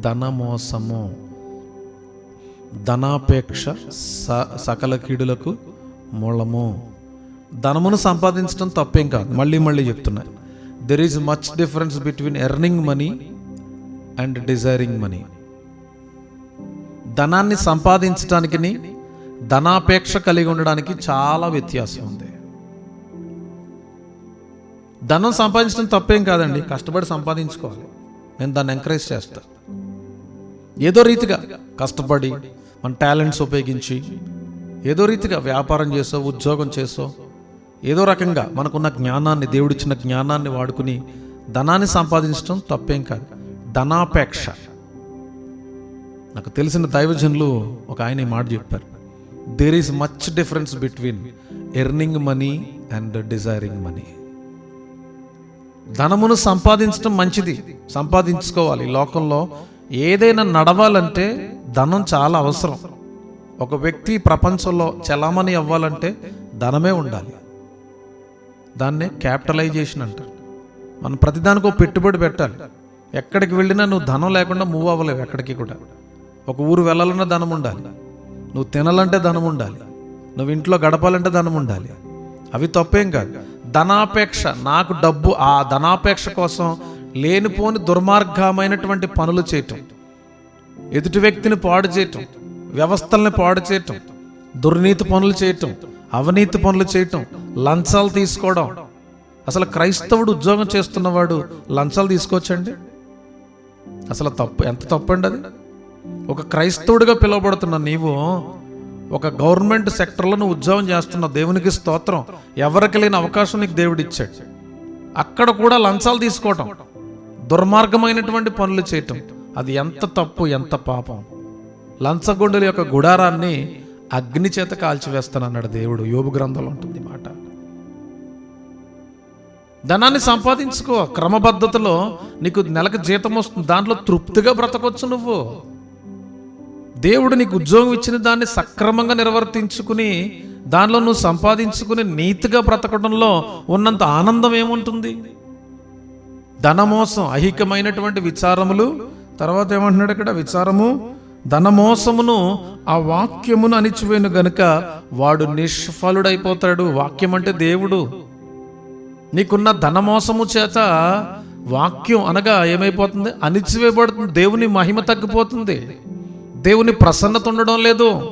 ధనమోసము. ధనాపేక్ష స సకల కీడులకు మూలము. ధనమును సంపాదించడం తప్పేం కాదు. మళ్ళీ మళ్ళీ చెప్తున్నా. There is much difference between earning money and desiring money ధనాన్ని సంపాదించడానికి ధనాపేక్ష కలిగి ఉండడానికి చాలా వ్యత్యాసం ఉంది. ధనం సంపాదించడం తప్పేం కాదండి. కష్టపడి సంపాదించుకోవాలి. నేను దాన్ని ఎంకరేజ్ చేస్తాను ఏదో రీతిగా కష్టపడి మన టాలెంట్స్ ఉపయోగించి ఏదో రీతిగా వ్యాపారం చేసో ఉద్యోగం చేసో ఏదో రకంగా మనకున్న జ్ఞానాన్ని దేవుడిచ్చిన జ్ఞానాన్ని వాడుకుని ధనాన్ని సంపాదించడం తప్పేం కాదు. ధనాపేక్ష. నాకు తెలిసిన దైవజనులు ఒక ఆయన ఈ మాట చెప్పారు. There is much difference between earning money and desiring money ధనమును సంపాదించడం మంచిది. సంపాదించుకోవాలి. లోకంలో ఏదైనా నడవాలంటే ధనం చాలా అవసరం. ఒక వ్యక్తి ప్రపంచంలో చలామణి అవ్వాలంటే ధనమే ఉండాలి. దాన్నే క్యాపిటలైజేషన్ అంటారు. మనం ప్రతిదానికి ఒక పెట్టుబడి పెట్టాలి. ఎక్కడికి వెళ్ళినా నువ్వు ధనం లేకుండా మూవ్ అవ్వలేవు ఎక్కడికి కూడా. ఒక ఊరు వెళ్ళాలన్నా ధనం ఉండాలి. నువ్వు తినాలంటే ధనం ఉండాలి. నువ్వు ఇంట్లో గడపాలంటే ధనం ఉండాలి. అవి తప్పేం కాదు. ధనాపేక్ష నాకు డబ్బు ఆ ధనాపేక్ష కోసం లేనిపోని దుర్మార్గమైనటువంటి పనులు చేయటం ఎదుటి వ్యక్తిని పాడు చేయటం వ్యవస్థల్ని పాడు చేయటం దుర్నీతి పనులు చేయటం అవినీతి పనులు చేయటం లంచాలు తీసుకోవడం. అసలు క్రైస్తవుడు ఉద్యోగం చేస్తున్నవాడు లంచాలు తీసుకోవచ్చండి? అసలు తప్పు ఎంత తప్పండి అది? ఒక క్రైస్తవుడిగా పిలువబడుతున్న నీవు ఒక గవర్నమెంట్ సెక్టర్లో నువ్వు ఉద్యోగం చేస్తున్నావు దేవునికి స్తోత్రం ఎవరికి లేని అవకాశం నీకు దేవుడిచ్చాడు. అక్కడ కూడా లంచాలు తీసుకోవటం. దుర్మార్గమైనటువంటి పనులు చేయటం. అది ఎంత తప్పు ఎంత పాపం. లంచగొండుల యొక్క గుడారాన్ని అగ్ని చేత కాల్చివేస్తానన్నాడు దేవుడు. యోగు గ్రంథంలో ఉంటుంది మాట. ధనాన్ని సంపాదించుకో. క్రమబద్ధతలో నీకు నెలకు జీతం వస్తుంది. దాంట్లో తృప్తిగా బ్రతకొచ్చు నువ్వు. దేవుడు నీకు ఉద్యోగం ఇచ్చిన దాన్ని సక్రమంగా నిర్వర్తించుకుని దానిలో నువ్వు సంపాదించుకుని నీతిగా బ్రతకడంలో ఉన్నంత ఆనందం ఏముంటుంది? ధనమోసం అహికమైనటువంటి విచారములు. తర్వాత ఏమంటున్నాడు ఇక్కడ? విచారము ధనమోసమును ఆ వాక్యమును అణిచివేను గనుక వాడు నిష్ఫలుడైపోతాడు. వాక్యం అంటే దేవుడు. నీకున్న ధనమోసము చేత వాక్యం అనగా ఏమైపోతుంది? అణిచివేయబడుతుంది. దేవుని మహిమ తగ్గిపోతుంది. దేవుని ప్రసన్నత ఉండడం లేదు.